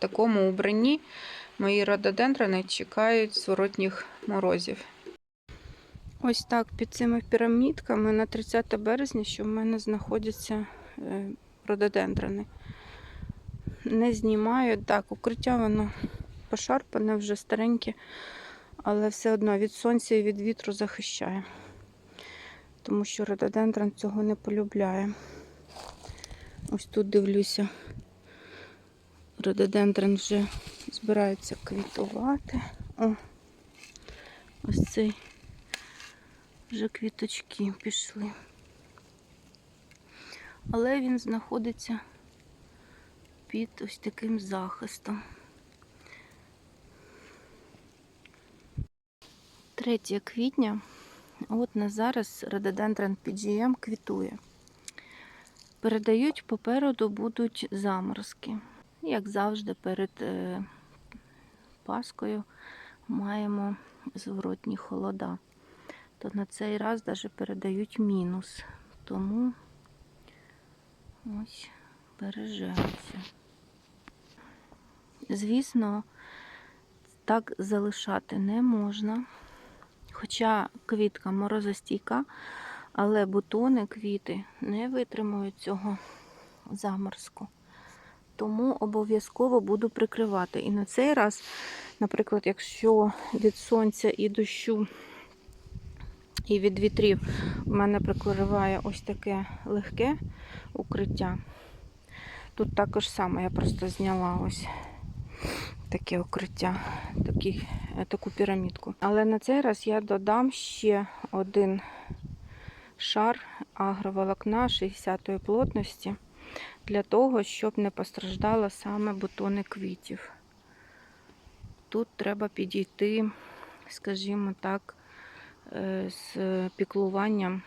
такому убранні мої рододендрони чекають зворотніх морозів. Ось так під цими пірамідками на 30 березня, що в мене знаходяться е, рододендрони. Не знімаю. Так, укриття воно пошарпане, вже стареньке, але все одно від сонця і від вітру захищає. Тому що рододендрон цього не полюбляє. Ось тут дивлюся, рододендрон вже збирається квітувати. О, ось цей вже квіточки пішли. Але він знаходиться під ось таким захистом. 3 квітня. От на зараз рододендрон PGM квітує. Передають попереду будуть заморозки. Як завжди, перед е, Паскою маємо зворотні холода. То на цей раз навіть передають мінус. Тому ось бережемося. Звісно, так залишати не можна. Хоча квітка морозостійка, але бутони, квіти не витримують цього заморозку. Тому обов'язково буду прикривати. І на цей раз, наприклад, якщо від сонця і дощу, і від вітрів в мене прикриває ось таке легке укриття. Тут також саме я просто зняла ось таке укриття, такі, таку пірамідку. Але на цей раз я додам ще один шар агроволокна 60-ї плотності для того, щоб не постраждало саме бутони квітів. Тут треба підійти, скажімо так, е, з піклуванням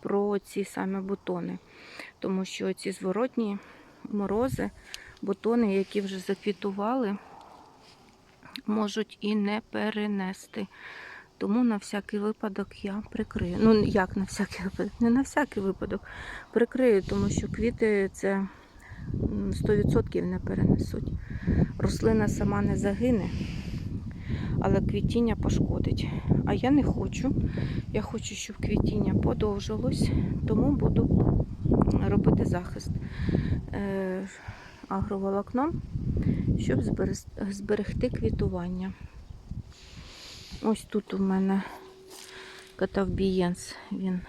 про ці саме бутони, тому що ці зворотні морози, бутони, які вже заквітували, можуть і не перенести. Тому на всякий випадок я прикрию. Ну, як на всякий випадок, не на всякий випадок прикрию, тому що квіти це 100% не перенесуть. Рослина сама не загине, але квітіння пошкодить. А я не хочу. Я хочу, щоб квітіння подовжилось, тому буду робити захист е, агроволокном, щоб зберегти квітування. Ось тут у мене катавбієнс, він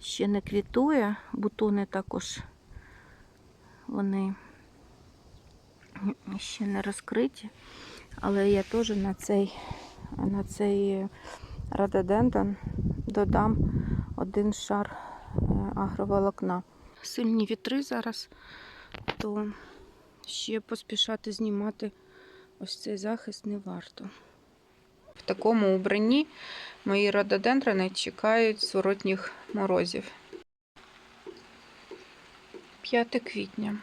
ще не квітує, бутони також вони ще не розкриті, але я теж на цей, на цей рододендон додам один шар е, агроволокна. Сильні вітри зараз, то ще поспішати знімати ось цей захист не варто. Такому убранні мої рододендрони чекають зворотніх морозів. 5 квітня.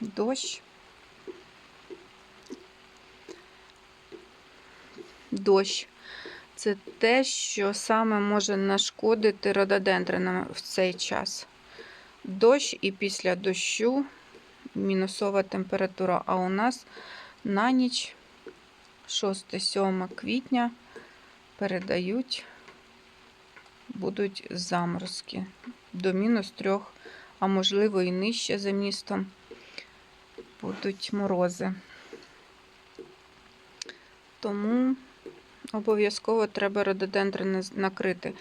Дощ. Дощ. Це те, що саме може нашкодити рододендронам в цей час. Дощ і після дощу мінусова температура. А у нас на ніч 6-7 квітня передають, будуть заморозки до мінус 3, а можливо і нижче за містом будуть морози. Тому обов'язково треба рододендри накрити.